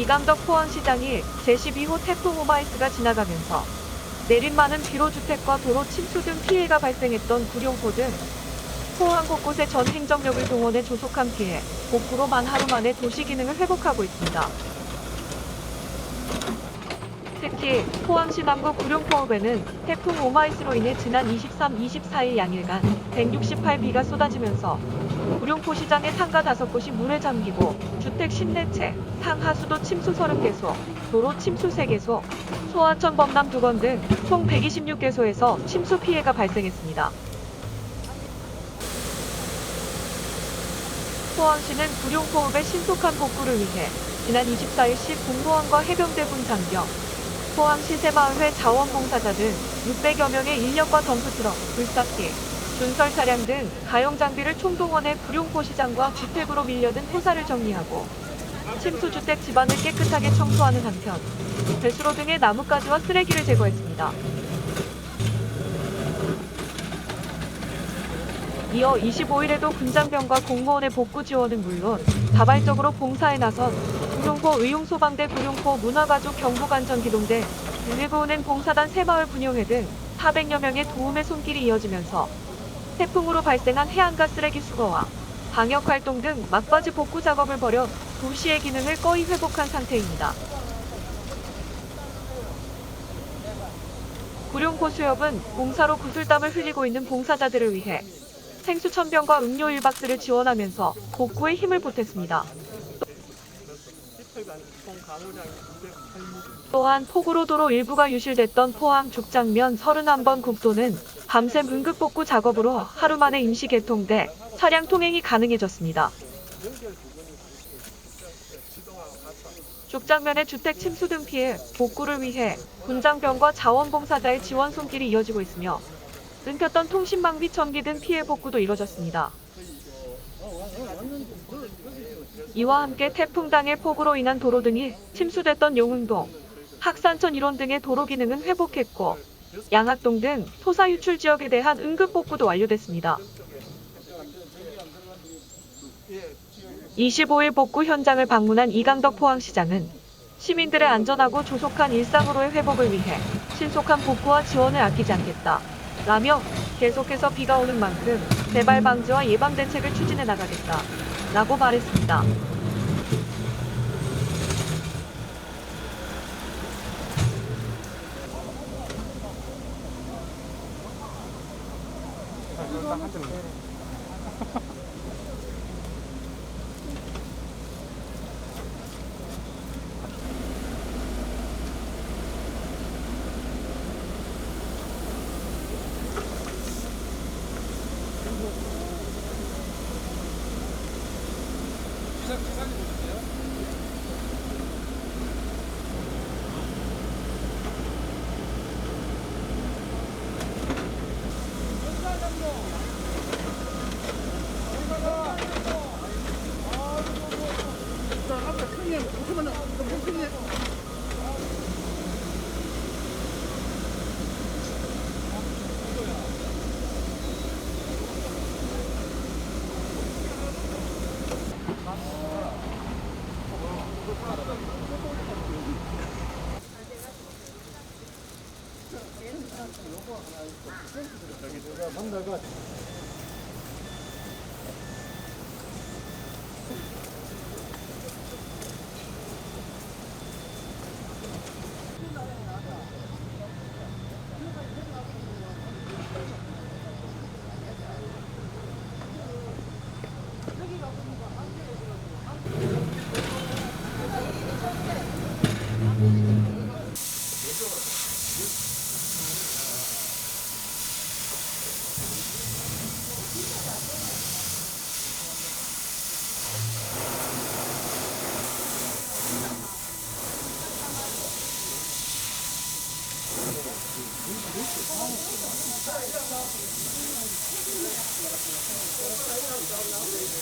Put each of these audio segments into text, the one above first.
이강덕 포항시장이 제12호 태풍 오마이스가 지나가면서 내린 많은 비로 주택과 도로 침수 등 피해가 발생했던 구룡포 등 포항 곳곳의 전 행정력을 동원해 조속한 피해, 복구로 만 하루 만에 도시 기능을 회복하고 있습니다. 특히 포항시 남구 구룡포읍에는 태풍 오마이스로 인해 지난 23, 24일 양일간 168비가 쏟아지면서 구룡포 시장의 상가 5곳이 물에 잠기고 주택 14채, 상하수도 침수 30개소, 도로 침수 3개소, 소하천 범람 2건 등 총 126개소에서 침수 피해가 발생했습니다. 포항시는 구룡포읍의 신속한 복구를 위해 지난 24일 시 공무원과 해병대군 장병, 포항시 새마을회 자원봉사자 등 600여 명의 인력과 덤프트럭, 불삭기, 준설 차량 등 가용 장비를 총동원해 구룡포 시장과 주택으로 밀려든 회사를 정리하고 침수 주택 집안을 깨끗하게 청소하는 한편 배수로 등의 나뭇가지와 쓰레기를 제거했습니다. 이어 25일에도 군장병과 공무원의 복구 지원은 물론 자발적으로 봉사에 나선 구룡포 의용소방대 구룡포 문화가족 경북안전기동대 119은행 봉사단 새마을 분용회 등 400여 명의 도움의 손길이 이어지면서 태풍으로 발생한 해안가 쓰레기 수거와 방역 활동 등 막바지 복구 작업을 벌여 도시의 기능을 거의 회복한 상태입니다. 구룡포 수협은 봉사로 구슬땀을 흘리고 있는 봉사자들을 위해 생수 천병과 음료 1박스를 지원하면서 복구에 힘을 보탰습니다. 또한 폭우로 도로 일부가 유실됐던 포항 죽장면 31번 국도는 밤샘 응급 복구 작업으로 하루 만에 임시 개통돼 차량 통행이 가능해졌습니다. 죽장면의 주택 침수 등 피해 복구를 위해 군장병과 자원봉사자의 지원 손길이 이어지고 있으며 끊겼던 통신망비 전기 등 피해 복구도 이뤄졌습니다. 이와 함께 태풍 당일 폭우로 인한 도로 등이 침수됐던 용흥동, 학산천 일원 등의 도로 기능은 회복했고 양학동 등 토사 유출 지역에 대한 응급 복구도 완료됐습니다. 25일 복구 현장을 방문한 이강덕 포항시장은 시민들의 안전하고 조속한 일상으로의 회복을 위해 신속한 복구와 지원을 아끼지 않겠다. 라며 계속해서 비가 오는 만큼 재발 음. 방지와 예방 대책을 추진해 나가겠다. 라고 말했습니다. 여기 들어가. 그래,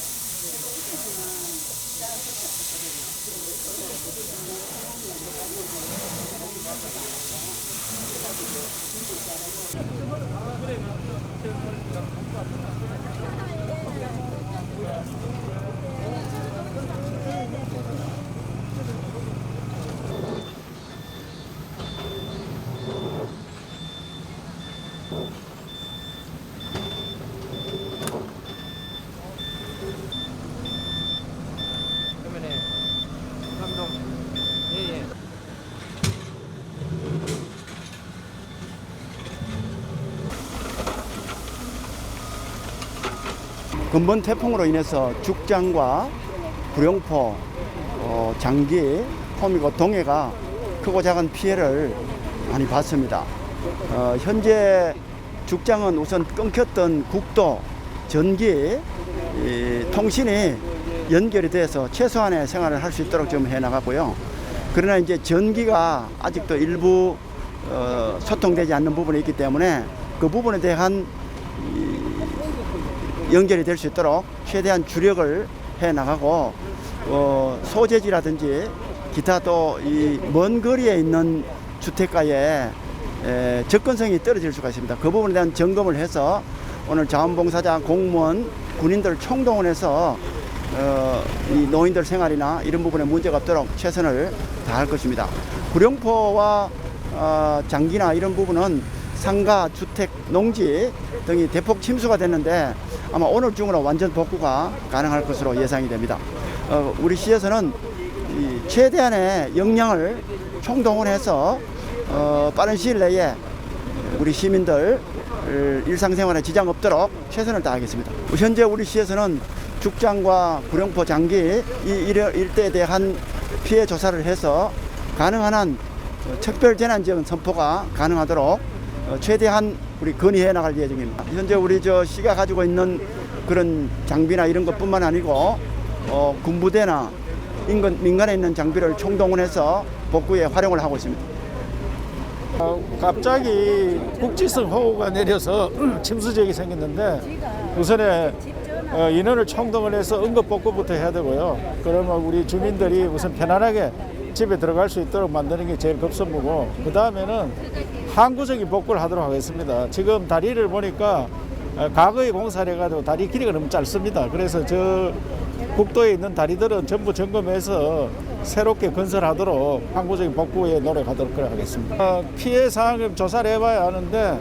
근본 태풍으로 인해서 죽장과 구룡포, 어, 장기, 호미고 동해가 크고 작은 피해를 많이 봤습니다. 어, 현재 죽장은 우선 끊겼던 국도, 전기, 이, 통신이 연결이 돼서 최소한의 생활을 할 수 있도록 좀 해나가고요. 그러나 이제 전기가 아직도 일부 어, 소통되지 않는 부분이 있기 때문에 그 부분에 대한 이, 연결이 될 수 있도록 최대한 주력을 해 나가고 어, 소재지라든지 기타 또 이 먼 거리에 있는 주택가에 에, 접근성이 떨어질 수가 있습니다. 그 부분에 대한 점검을 해서 오늘 자원봉사자 공무원 군인들 총동원해서 어, 이 노인들 생활이나 이런 부분에 문제가 없도록 최선을 다할 것입니다. 구룡포와 어, 장기나 이런 부분은 상가, 주택, 농지 등이 대폭 침수가 됐는데 아마 오늘 중으로 완전 복구가 가능할 것으로 예상이 됩니다. 어, 우리 시에서는 이 최대한의 역량을 총동원해서 어, 빠른 시일 내에 우리 시민들 일상생활에 지장 없도록 최선을 다하겠습니다. 현재 우리 시에서는 죽장과 구룡포 장기 이 일- 일대에 대한 피해 조사를 해서 가능한 한 특별 재난 지역 선포가 가능하도록 어, 최대한 우리 건의해 나갈 예정입니다. 현재 우리 저 시가 가지고 있는 그런 장비나 이런 것뿐만 아니고 어, 군부대나 인근 민간에 있는 장비를 총동원해서 복구에 활용을 하고 있습니다. 어, 갑자기 국지성 호우가 내려서 침수 지역이 생겼는데 우선에 어, 인원을 총동원해서 응급 복구부터 해야 되고요. 그러면 우리 주민들이 우선 편안하게 집에 들어갈 수 있도록 만드는 게 제일 급선무고 그 다음에는 항구적인 복구를 하도록 하겠습니다. 지금 다리를 보니까 어, 과거에 공사를 해가지고 다리 길이가 너무 짧습니다. 그래서 저 국도에 있는 다리들은 전부 점검해서 새롭게 건설하도록 항구적인 복구에 노력하도록 하겠습니다. 어, 피해 상황을 조사를 해봐야 하는데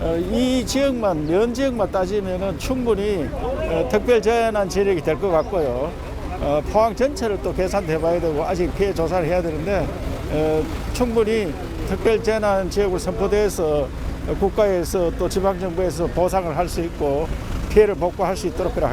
어, 이 지역만 면 지역만 따지면은 충분히 어, 특별 재난 지역이 될 것 같고요. 어, 포항 전체를 또 계산해봐야 되고 아직 피해 조사를 해야 되는데 어, 충분히 특별 재난 지역으로 선포돼서 국가에서 또 지방정부에서 보상을 할 수 있고 피해를 복구할 수 있도록 하겠습니다.